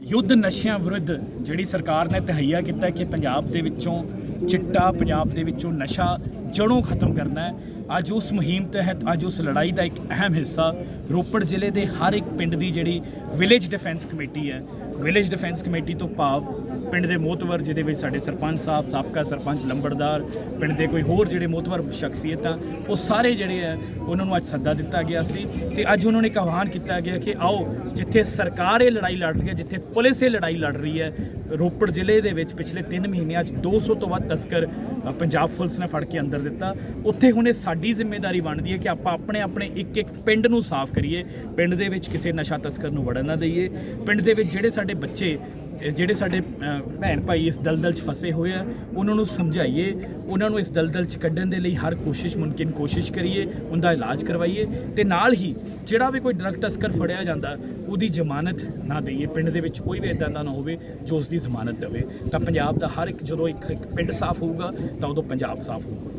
ਯੁੱਧ ਨਸ਼ਿਆਂ ਵਿਰੁੱਧ ਜਿਹੜੀ ਸਰਕਾਰ ਨੇ ਤਹਈਆ ਕੀਤਾ ਕਿ ਪੰਜਾਬ ਦੇ ਵਿੱਚੋਂ ਚਿੱਟਾ, ਪੰਜਾਬ ਦੇ ਵਿੱਚੋਂ ਨਸ਼ਾ ਜੜੋਂ ਖਤਮ ਕਰਨਾ ਹੈ। ਅੱਜ ਉਸ ਮੁਹਿੰਮ ਤਹਿਤ ਅੱਜ ਉਸ ਲੜਾਈ ਦਾ ਇੱਕ ਅਹਿਮ ਹਿੱਸਾ ਰੋਪੜ ਜ਼ਿਲ੍ਹੇ ਦੇ ਹਰ ਇੱਕ ਪਿੰਡ ਦੀ ਜਿਹੜੀ ਵਿਲੇਜ ਡਿਫੈਂਸ ਕਮੇਟੀ ਹੈ ਵਿਲੇਜ ਡਿਫੈਂਸ ਕਮੇਟੀ ਤੋਂ ਭਾਵ ਪਿੰਡ ਦੇ ਮੋਤਵਰ, ਜਿਹਦੇ ਵਿੱਚ ਸਾਡੇ ਸਰਪੰਚ ਸਾਹਿਬ, ਸਾਬਕਾ ਸਰਪੰਚ ਲੰਬੜਦਾਰ, ਪਿੰਡ ਦੇ ਕੋਈ ਹੋਰ ਜਿਹੜੇ ਮੋਤਵਰ ਸ਼ਖਸੀਅਤਾਂ ਉਹ ਸਾਰੇ ਜਿਹੜੇ ਆ, ਉਹਨਾਂ ਨੂੰ ਅੱਜ ਸੱਦਾ ਦਿੱਤਾ ਗਿਆ ਸੀ ਤੇ ਅੱਜ ਉਹਨਾਂ ਨੇ ਇੱਕ ਆਹਵਾਨ ਕੀਤਾ ਗਿਆ ਕਿ ਆਓ, ਜਿੱਥੇ ਸਰਕਾਰ ਇਹ ਲੜਾਈ ਲੜ ਰਹੀ ਹੈ, ਜਿੱਥੇ ਪੁਲਿਸ ਇਹ ਲੜਾਈ ਲੜ ਰਹੀ ਹੈ, ਰੋਪੜ ਜ਼ਿਲ੍ਹੇ ਦੇ ਵਿੱਚ ਪਿਛਲੇ 3 ਮਹੀਨਿਆਂ 'ਚ 200 ਤੋਂ ਵੱਧ ਤਸਕਰ ਪੰਜਾਬ ਪੁਲਿਸ ਨੇ ਫੜ ਕੇ ਅੰਦਰ ਦਿੱਤਾ। ਉੱਥੇ ਹੁਣ ਇਹ ਸਾਡੀ ਜ਼ਿੰਮੇਵਾਰੀ ਬਣਦੀ ਹੈ ਕਿ ਆਪਾਂ ਆਪਣੇ ਆਪਣੇ ਇੱਕ ਇੱਕ ਪਿੰਡ ਨੂੰ ਸਾਫ਼ ਕਰੀਏ। ਪਿੰਡ ਦੇ ਵਿੱਚ ਕਿਸੇ ਨਸ਼ਾ ਤਸਕਰ ਨੂੰ ਵੜਨ ਨਾ ਦਈਏ। ਪਿੰਡ ਦੇ ਵਿੱਚ ਜਿਹੜੇ ਸਾਡੇ ਬੱਚੇ ਇਹ ਜਿਹੜੇ ਸਾਡੇ ਭੈਣ ਭਾਈ ਇਸ ਦਲਦਲ 'ਚ ਫਸੇ ਹੋਏ ਆ, ਉਹਨਾਂ ਨੂੰ ਸਮਝਾਈਏ, ਉਹਨਾਂ ਨੂੰ ਇਸ ਦਲਦਲ 'ਚ ਕੱਢਣ ਦੇ ਲਈ ਹਰ ਕੋਸ਼ਿਸ਼ ਮੁਮਕਿਨ ਕੋਸ਼ਿਸ਼ ਕਰੀਏ, ਉਹਦਾ ਇਲਾਜ ਕਰਵਾਈਏ ਤੇ ਨਾਲ ਹੀ ਜਿਹੜਾ ਵੀ ਕੋਈ ਡਰਗ ਤਸਕਰ ਫੜਿਆ ਜਾਂਦਾ, ਉਹਦੀ ਜ਼ਮਾਨਤ ਨਾ ਦਈਏ, ਪਿੰਡ ਦੇ ਵਿੱਚ ਕੋਈ ਵੀ ਇਦਾਂ ਦਾ ਨਾ ਹੋਵੇ ਜੋ ਉਸ ਦੀ ਜ਼ਮਾਨਤ ਦੇਵੇ। ਤਾਂ ਪੰਜਾਬ ਦਾ ਹਰ ਇੱਕ, ਜਦੋਂ ਇੱਕ ਇੱਕ ਪਿੰਡ ਸਾਫ਼ ਹੋਊਗਾ, ਤਾਂ ਉਦੋਂ ਪੰਜਾਬ ਸਾਫ਼ ਹੋਊਗਾ।